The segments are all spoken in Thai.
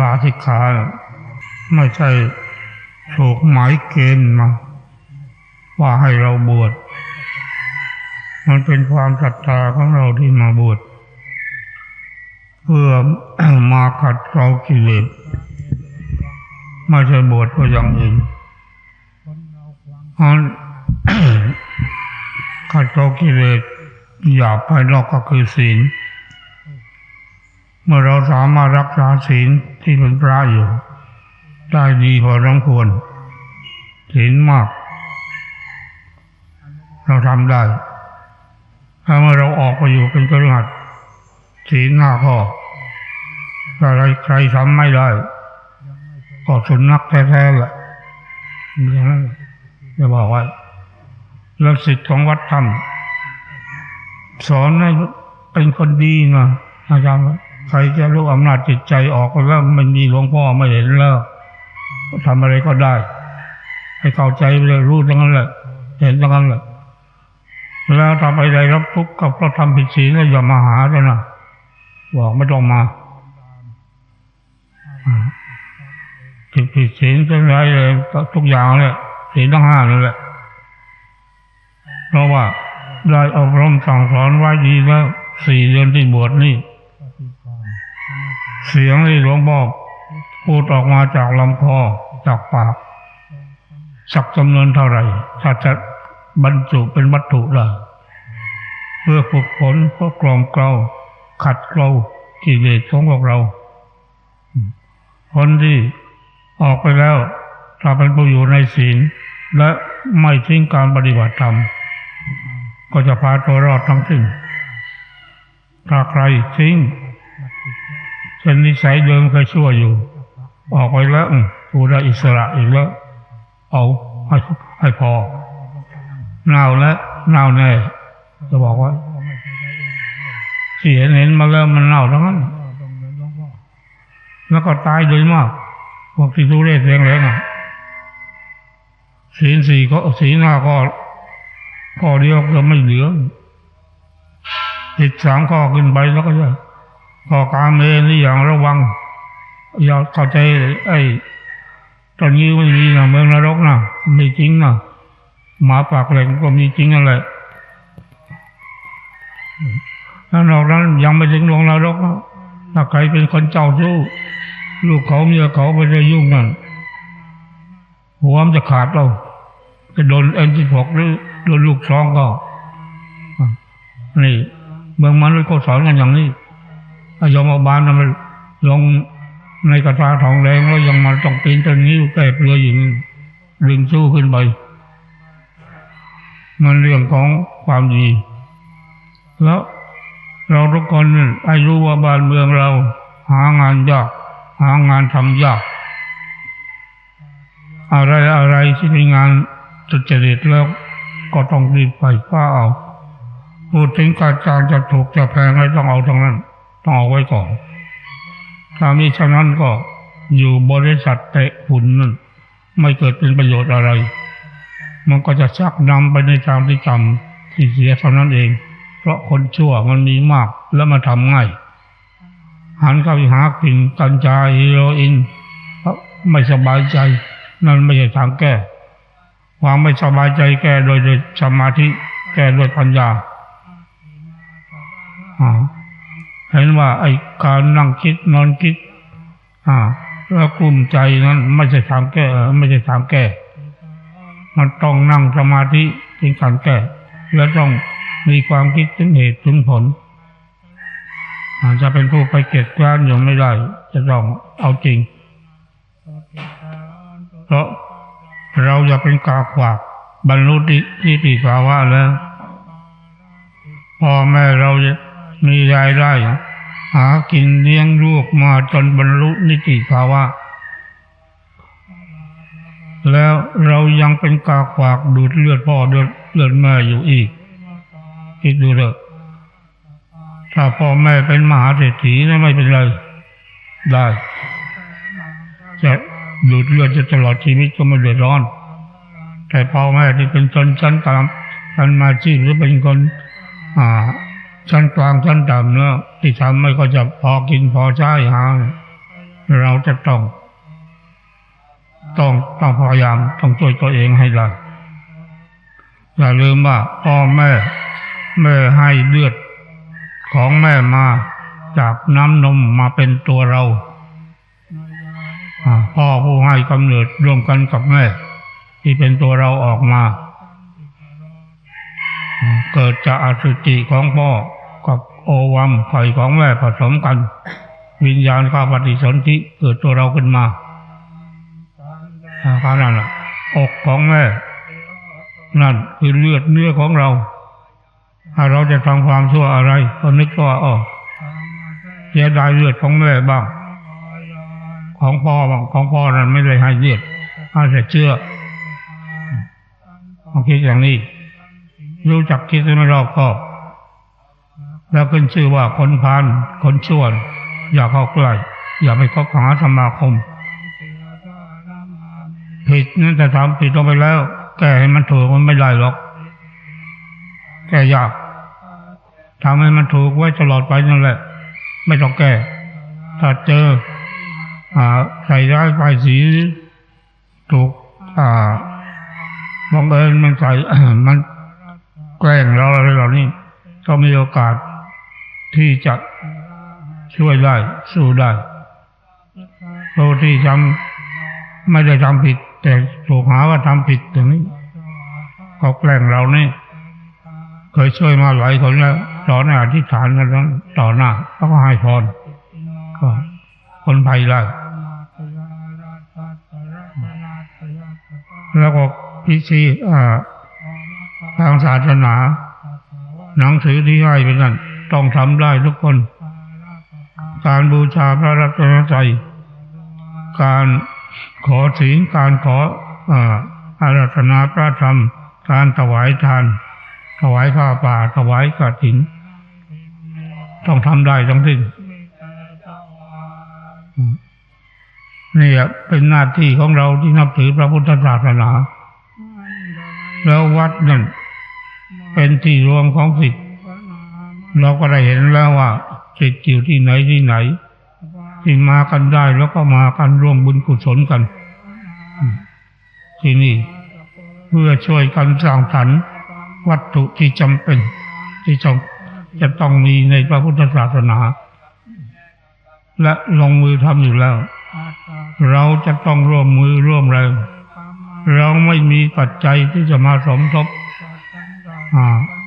ลาธิกขานไม่ใช่ถูกหมายเกณฑ์มา ว่าให้เราบวช มันเป็นความศรัทธาของเราที่มาบวชเพื่อมาขัดเกลากิเลสไม่ใช่บวชเพื่ออย่างอื่นเพราะขัดเกลากิเลสหยาบภายนอกก็คือศีล เมื่อเราสามารถรักษาศีล ที่เป็นพระอยู่ ได้ดีพอสมควรศีลมาก เราทำได้ ถ้าเมื่อเราออกไปอยู่เป็นกระหัดศีลหน้าข้ออะไรใครทำไม่ได้ ก็สุนัขแท้ๆแหละอย่างนั้นจะบอกว้แล้วสิทธิ์ของวัดธรรมสอนให้เป็นคนดีนะอาจารย์ ใครจะรู้อำนาจจิตใจออกไปแล้วมันมีหลวงพ่อไม่เห็นแล้วทำอะไรก็ได้ ให้เข้าใจไปเลยรู้ทั้งนั้นแหละเห็นทั้งนั้นแหละแล้วทำอะไรรับทุกข์กับเพราะทำผิดศีลแล้วอย่ามาหาเลยนะบอกไม่ต้องมาผิดผิดศีลเป็นไรเลยทุกอย่างเลยศีลทั้งห้านั่แหละเพราะว่าได้อบรมสั่งสอนไว้ดีแล้วสี่เดือนที่บวชนี่ เสียงที่หลวงพ่อพูดออกมาจากลำคอจากปาก สักจำนวนเท่าไหร่ถ้าจะบรรจุเป็นวัตถุได้เพื่อฝึกฝนเพื่อกล่อมเกลาขัดเกลากิเลสของพวกเรา คนที่ออกไปแล้ว ถ้าเป็นผู้อยู่ในศีล และไม่ทิ้งการปฏิบัติธรรม ก็จะพาตัวรอดทั้งสิ้นถ้าใครทิ้ง เช่นนิสัยเดิมเคยชั่วอยู่ ออกไปแล้วกูได้อิสระอีกแล้ว เอาให้ให้พอเน่าแล้วเน่าแน่จะบอกว่าที่เนเห็นมาแล้วมันเน่าทั้งนั้นแล้วก็ตายโดยมากพวกที่ทุเรศแรงๆอะศีลสี่ก็ศีลห้าก็ข้อเดียวก็ไม่เหลือติดสามข้อขึ้นไปแล้วก็จะ ข้อการเมนี่อย่างระวัง อย่าเข้าใจไอ้ตอนนี้ไม่มีนะเมืองนรกนะไม่จริงนะหมาปากแหลงก็มีจริงนั่นแหละถ้านอกนั้นยังไม่ถึงลงนรกนะถ้าใครเป็นคนเจ้าชู้ลูกเขาเมียเขาไปจะยุ่งนั่นหัวมันจะขาดเราจะโดนเอ็นที่หกหรือโดนลูกซองก็ นี่เมืองมันเลยก็สอนกันอย่างนี้ ยมอบานมันลงในกระทาทองแดงแล้วยังมาต้องปีนต้นนิ้วแก่เปลือยอยู่ดึงสู้ขึ้นไป มันเรื่องของความดี แล้วเราทุกคนนี่ให้รู้ว่าบ้านเมืองเรา หางานยาก หางานทำยาก อะไรอะไรที่เป็นงานสุจริตแล้วก็ต้องรีบไปฟ้าเอาพูดถึงการจางจะถูกจะแพงอะไรต้องเอาตรงนั้น ต้องเอาไว้ก่อนถ้ามีฉะนั้นก็อยู่บริษัทเตะฝุ่นนั่นไม่เกิดเป็นประโยชน์อะไร มันก็จะชักนำไปในทางที่จำที่เสียเท่านั้นเอง เพราะคนชั่วมันมีมากแล้วมาทำง่าย หันเข้าไปหากินกัญชาฮีโรอีนเพราะไม่สบายใจ นั่นไม่ใช่ทางแก้ความไม่สบายใจแก้โดยโดยสมาธิแก้ด้วยปัญญาอ่า เห็นว่าไอ้การนั่งคิดนอนคิด อ่าแล้วกลุ่มใจนั้น ไม่ใช่ทางแก้ไม่ใช่ทางแก้ มันต้องนั่งสมาธิถึงการแก้และต้องมีความคิดถึงเหตุถึงผลอาจจะเป็นผู้ไปเก็บกล้านอยู่ไม่ได้ จะต้องเอาจริง เพราะเราจะเป็นกาขวากบรรลุที่ติภาวะแล้วพ่อแม่เราจะ มีรายได้ หากินเลี้ยงลูกมาจนบรรลุนิติภาวะ แล้วเรายังเป็นกาขวากดูดเลือดพ่อเลือดเลือดแม่อยู่อีกคิดดูเถอะถ้าพ่อแม่เป็นมหาเศรษฐีนะไม่เป็นไร ได้จะดูดเลือดจะตลอดชีวิตก็ไม่เดือดร้อน แต่พ่อแม่ที่เป็นชนชั้นต่ำชั้นมาชีพหรือเป็นคน อ่า ชั้นกลางชั้นต่ำเนาะที่ทำไม่ก็จะพอกินพอใช้หา เราจะต้อง ต้องต้องพยายามต้องช่วยตัวเองให้ได้อย่าลืมว่าพ่อแม่แม่ให้เลือดของแม่มาจากน้ำนมมาเป็นตัวเราพ่อผู้ให้กำเนิดร่วมกันกับแม่ ที่เป็นตัวเราออกมา เกิดจากอสุจิของพ่อ โอวัมไข่ของแม่ผสมกัน วิญญาณข้าปฏิสนธิเกิดตัวเราขึ้นมาอากานั่นแหละอกของแม่ นั่นคือเลือดเนื้อของเรา ถ้าเราจะทำความชั่วอะไร ก็นึกว่าอ๋อเสียดายเลือดของแม่บ้าง ของพ่อบ้างของพ่อนั้นไม่ได้ให้เลือดให้แต่เชื่อต้องคิดอย่างนี้ รู้จักคิดไม่รอบคอบ แล้วขึ้นชื่อว่าคนพานคนชั่วอย่าเข้าใกล้อย่าไปคบหาสมาคม ผิดนั่นแต่ทำผิดลงไปแล้ว แก้ให้มันถูกมันไม่ได้หรอก แก้ยากทำให้มันถูกไว้ตลอดไปนั่นแหละ ไม่ต้องแก้ถ้าเจออาใส่ร้ายป้ายสีถูกอ่าบังเอิญมันใส่มันแกล้งเราอะไรเหล่านี้ก็มีโอกาส ที่จะช่วยได้สู้ได้โดยที่ทำไม่ได้ทำผิด แต่ถูกหาว่าทำผิดตรงนี้เขาแกล้งเรานี่เคยช่วยมาหลายคนแล้วต่อหน้าอธิษฐานกันนั้นต่อหน้าแล้วก็ให้พรก็คนภัยได้แล้วก็พิธีทางศาสนา หนังสือที่ให้ไปนั่น ต้องทำได้ทุกคน การบูชาพระรัตนตรัยการขอศีลการขออาราธนาพระธรรม การถวายทาน ถวายผ้าป่า ถวายกฐิน ต้องทำได้ทั้งสิ้นนี่เป็นหน้าที่ของเราที่นับถือพระพุทธศาสนา แล้ววัดนั่นเป็นที่รวมของสิทธิ์ เราก็ได้เห็นแล้วว่าสิทธิ์อยู่ที่ไหนที่ไหน ที่มากันได้แล้วก็มากันร่วมบุญกุศลกัน ที่นี่ เพื่อช่วยกันสร้างสรรค์วัตถุที่จำเป็น ที่จะจะต้องมีในพระพุทธศาสนา และลงมือทำอยู่แล้ว เราจะต้องร่วมมือร่วมแรงเราไม่มีปัจจัยที่จะมาสมทบ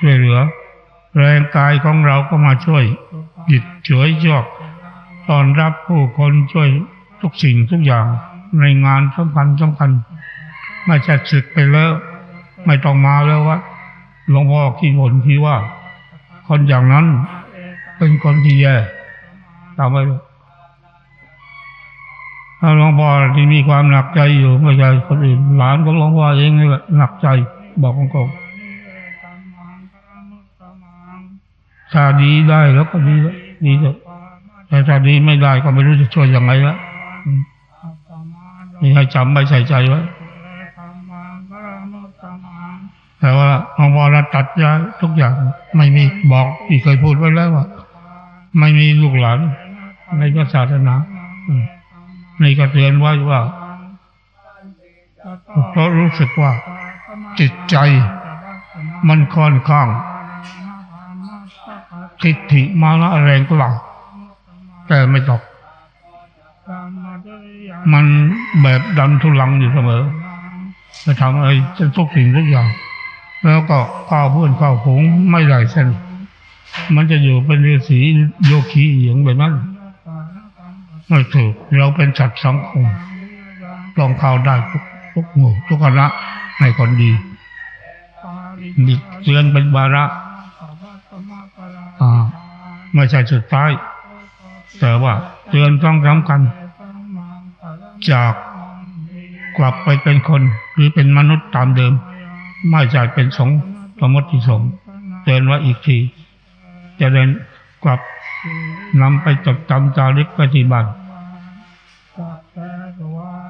ช่วยเหลือ แรงกายของเราก็มาช่วยหยิบฉยยอกตอนรับผู้คนช่วยทุกสิ่งทุกอย่างในงานสำคัญสำคัญไม่ใช่ศึกไปแล้ว ไม่ต้องมาแล้ววะหลวงพ่อขี้บ่นที่ว่า คนอย่างนั้นเป็นคนที่แย่ตามไปถ้าหลวงพ่อที่มีความหนักใจอยู่ไม่ใช่คนอื่นหลานของหลวงพ่อเองนี่แหละหนักใจบอกตรงๆ ถ้าดีได้แล้วก็ดีแล้วดีแล้วแต่ถ้าดีไม่ได้ก็ไม่รู้จะช่วยยังไงละมนี่ให้จำไม่ใส่ใจไว้แต่ว่าหลวงพ่อเราตัดยาทุกอย่าง ไม่มีบอกที่เคยพูดไว้แล้วว่า ไม่มีลูกหลานในพระศาสนาอืมนี่ก็เตือนไว้ว่าเพราะรู้สึกว่า จิตใจมันค่อนข้าง ทิฏฐิมานะแรงกล้าแต่ไม่ตก มันแบบดันทุลังอยู่เสมอจะทำอะไรจะทุกสิ่งทุกอย่าง แล้วก็ข้าวเพื่อนข้าวผงไม่ได้เส้นมันจะอยู่เป็นฤาษีโยคีอย่างแบบนั้นไม่ถูกเราเป็นสัตว์สังคมต้องเข้าได้ทุกทุกหมู่ทุกคณะในคนดีมีเตือนเป็นวาระ ไม่ใช่สุดท้าย แต่ว่าเตือนต้องสำคัญ จากกลับไปเป็นคนหรือเป็นมนุษย์ตามเดิม ไม่ใช่เป็นสงฆ์สมมติสงฆ์เตือนว่าอีกทีจะเดินกลับนำไปจดจำจารึกปฏิบัติ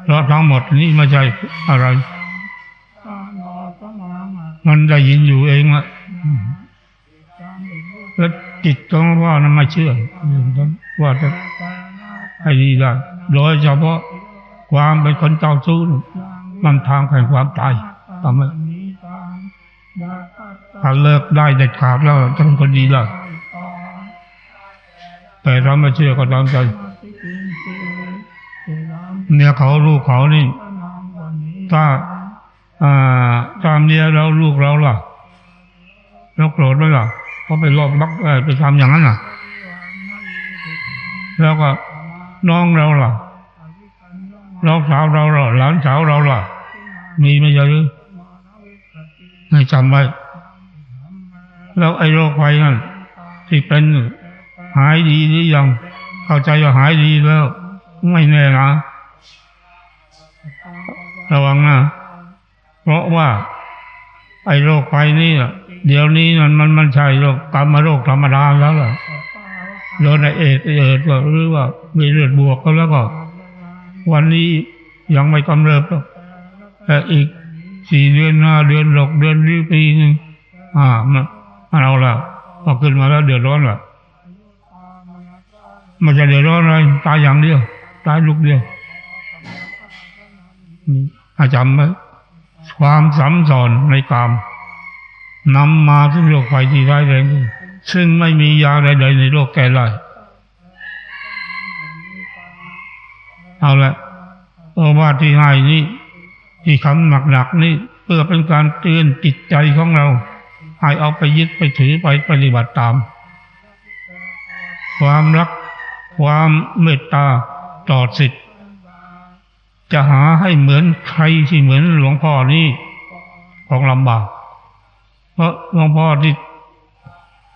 เพราะทั้งหมดนี้ไม่ใช่อะไร มันได้ยินอยู่เองว่าแล้ว จิตของว่านั้นไม่เชื่อว่าจะให้ดีได้โดยเฉพาะความเป็นคนเจ้าชู้มันทางแห่งความตายทำให้ถ้าเลิกได้เด็ดขาดแล้วจะเป็นคนดีแล้วแต่ถ้าไม่เชื่อก็ตามใจเนี่ยเขาลูกเขานี่ ถ้าอ่าตามเมียเราลูกเราล่ะเราโกรธไหมล่ะ เขาไปรอบบักไปทำอย่างนั้นล่ะ แล้วก็น้องเราล่ะน้องสาวเราล่ะหลานสาวเราล่ะ มีไม่เยอะหรือให้จำไว้ แล้วไอ้โรคไฟนั่นที่เป็นหายดีหรือยัง เข้าใจว่าหายดีแล้ว ไม่แน่นะระวังนะเพราะว่า ไอ้โรคไฟนี่ะ เดี๋ยวนี้มันมันมันใช่โรคกรรมโรคธรรมดาแล้วล่ะโดนไอเอดเอดก็หรือว่ามีเลือดบวกก็แล้วก็ วันนี้ยังไม่กำเริบหรอกแต่อีกสี่เดือนห้าเดือนหกเดือนหรือปีหนึ่งอ่ามันเอาละพอขึ้นมาแล้วเดือดร้อนละมันจะเดือดร้อนอะไรตายอย่างเดียว ตายลูกเดียวนี่อาจำไว้ความสัมสอนในกาม นำมาซึ่งโรคไฟที่ร้ายแรงซึ่งไม่มียาใดๆในโลกแก้ได้เอาละโอวาทที่ให้นี้ที่คำหนักๆนี่เพื่อเป็นการเตือนจิตใจของเรา ให้เอาไปยึดไปถือไปปฏิบัติตาม ความรัก ความเมตตาต่อสิทธิจะหาให้เหมือนใครที่เหมือนหลวงพ่อนี่ของลำบาก ราะหลวงพ่อที่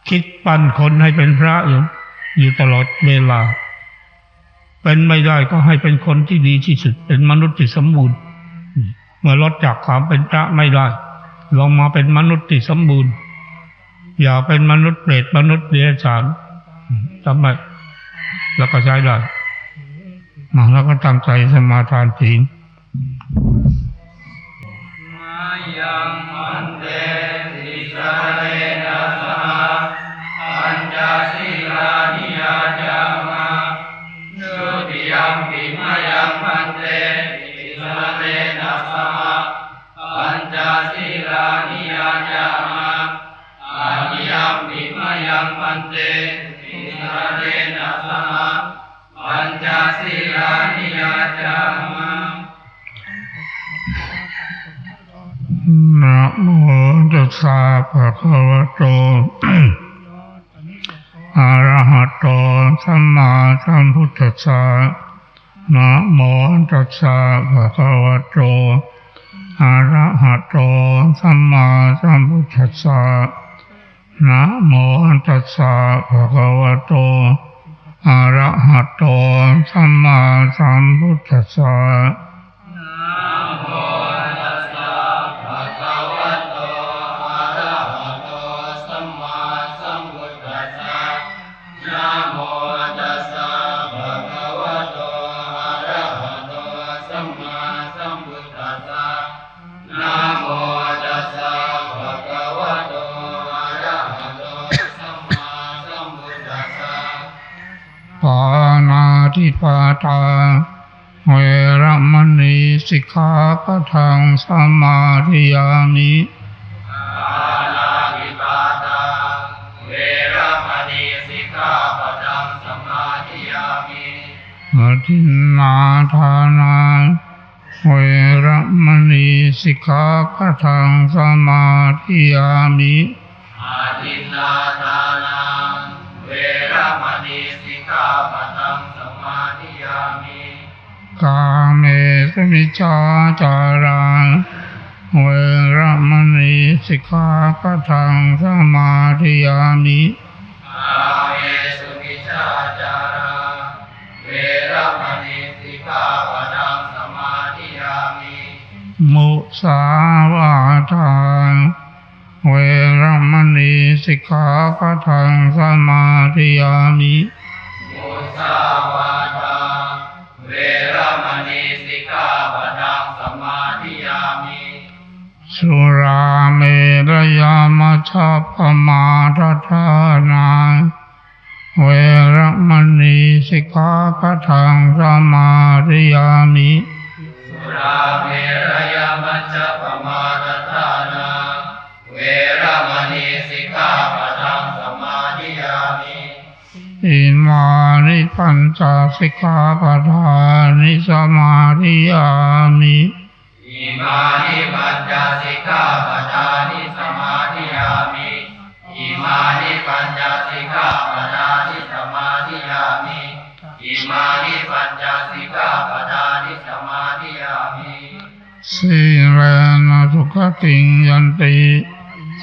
คิดปั้นคนให้เป็นพระอยู่อยู่ตลอดเวลา เป็นไม่ได้ก็ให้เป็นคนที่ดีที่สุด เป็นมนุษย์ที่สมบูรณ์ เมื่อลดจากความเป็นพระไม่ได้ ลงมาเป็นมนุษย์ที่สมบูรณ์ อย่าเป็นมนุษย์เปรตมนุษย์เดรัจฉานทำไมแล้วก็ใช้ได้มาแล้วก็ตั้งใจสมาทานศีล ธรรมพุทธัสสะนะโมตัสสะภะคะวะโตอะระหะโตสัมมาสัมพุทธัสสะนะโมตัสสะภะคะวะโตอะระหะโตสัมมาสัมพุทธัสสะ ปาตาเวระมณีสิกขาปะทังสมาธิยามิอทินนาทานาเวระมณีสิกขาปะทังสมาธิยามิอาทินนาทานาเวระมณีสิกขาปะทังสมาธิยามิ กาเมสมิจฉาจาราเวระมณีสิกขาปะทังสมาธิยามิอาเยสุมิชาจาราเวระมณีสิกขาปะทังสมาธิยามิมุสาวาทาเวระมณีสิกขาปะทังสมาธิยามิมุสา สุราเมรยามัชฌปปมาทฐานาเวรมณีสิกขาปะทังสมาธิยามิสุราเมรยมัจจปมาทฐานาเวรมณีสิกขาปะทังสมาธิยามิอิมานิปัญจสิกขาปะทานิสมาธิยามิ อิมานิปัญจสิกขาปะทานิสมาธิยามิอิมานิปัญจสิกขาปะทานิสมาธิยามิอิมานิปัญจสิกขาปะทานิสมาธิยามิสีเรนะสุขติงยันติ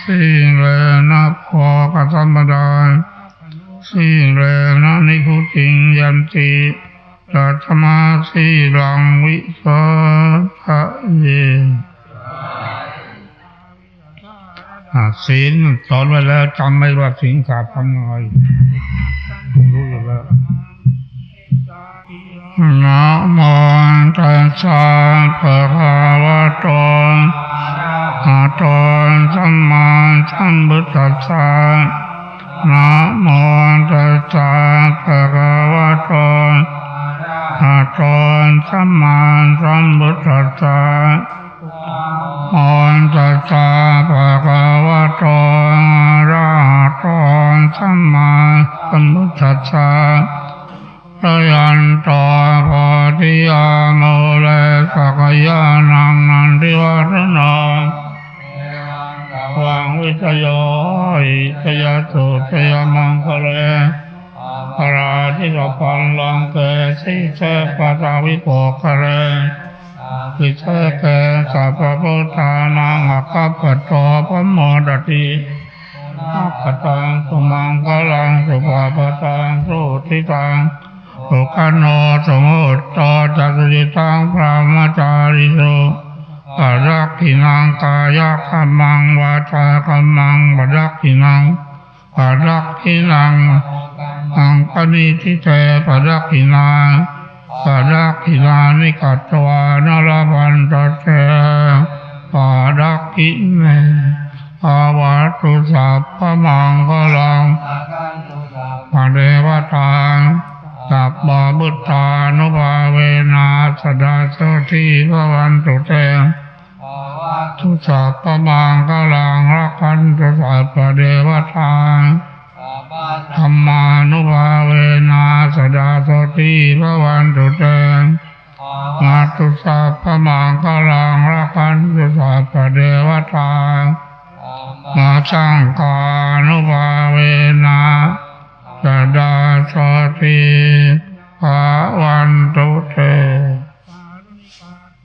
สีเรนะพอกัสมดาสีเรนะนิพุติงยันติตัตมาสีรังวิสา เอะศีลสอนไว้แล้วจำไม่ว่าศีลขาดทำยังไงรู้อยู่แล้วนะโมตัสสะภะคะวะโตอะระหะโตสัมมาสัมพุทธัสสะนะโมตัสสะภะคะวะโต หะโตสัมมาสัมพุทธัสสะโมตัสสะภะคะวะโตอะระหะโตสัมมาสัมพุทธัสสะ สิเสปะตาวิโปคะเลวิเศเกสัพพุทธานังอัคคปะโตพะโมดติอัคตังสุมังคลังสุภาปตังสุทิตังสุขโนสมุตตจัตุจิตังพระมจาริโสปะรักขินังกายคัมมังวาจากัมมังปะรักขินังปะรักขินังอังปณิทิเตปะรักขินา ปะรักขินานิกัตตวานรพันตเตปะรักขิเมภาวะตุสัพพมังคลังปะเดวตาสัพบาบุตตานุภาเวนะสดาโสทีพระวันตุเตทุสัพพมังกลังรักขันตุสัพพะเดวตา ธรรมานุภาเวนะสดาโสทีพระวันตุเตมาตุสัพพมังกลังรักขันตุสัพพะเดวตามาสังฆานุภาเวนะสดาสติภาวันตุเต